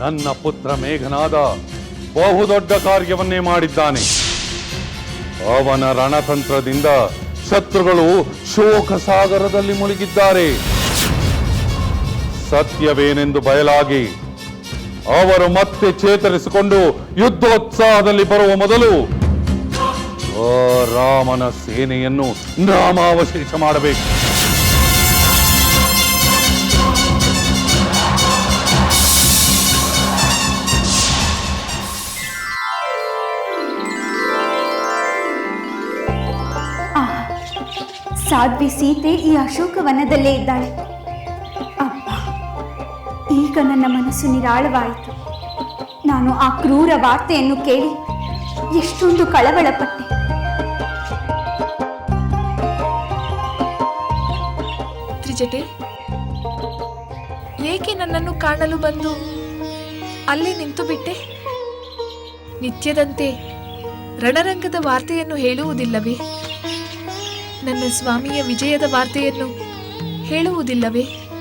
ನನ್ನ ಪುತ್ರ ಮೇಘನಾದ ಬಹುದೊಡ್ಡ ಕಾರ್ಯವನ್ನೇ ಮಾಡಿದ್ದಾನೆ. ಅವನ ರಣತಂತ್ರದಿಂದ ಶತ್ರುಗಳು ಶೋಕ ಸಾಗರದಲ್ಲಿ ಮುಳುಗಿದ್ದಾರೆ. ಸತ್ಯವೇನೆಂದು ಬಯಲಾಗಿ ಅವರು ಮತ್ತೆ ಚೇತರಿಸಿಕೊಂಡು ಯುದ್ಧೋತ್ಸಾಹದಲ್ಲಿ ಬರುವ ಮೊದಲು ರಾಮನ ಸೇನೆಯನ್ನು ನಾಮಾವಶೇಷ ಮಾಡಬೇಕು. ಸಾಧ್ವಿ ಸೀತೆ ಈ ಅಶೋಕವನದಲ್ಲೇ ಇದ್ದಾಳೆ. ಅಪ್ಪ ಈಗ ನನ್ನ ಮನಸ್ಸು ನಿರಾಳವಾಯಿತು. ನಾನು ಆ ಕ್ರೂರ ವಾರ್ತೆಯನ್ನು ಕೇಳಿ ಎಷ್ಟೊಂದು ಕಳವಳಪಟ್ಟೆ. ತ್ರಿಜಟೆ, ಏಕೆ ನನ್ನನ್ನು ಕಾಣಲು ಬಂದು ಅಲ್ಲೇ ನಿಂತು ಬಿಟ್ಟೆ? ನಿತ್ಯದಂತೆ ರಣರಂಗದ ವಾರ್ತೆಯನ್ನು ಹೇಳುವುದಿಲ್ಲವೇ? ನನ್ನ ಸ್ವಾಮಿಯ ವಿಜಯದ ವಾರ್ತೆಯನ್ನು ಹೇಳುವುದಿಲ್ಲವೇ?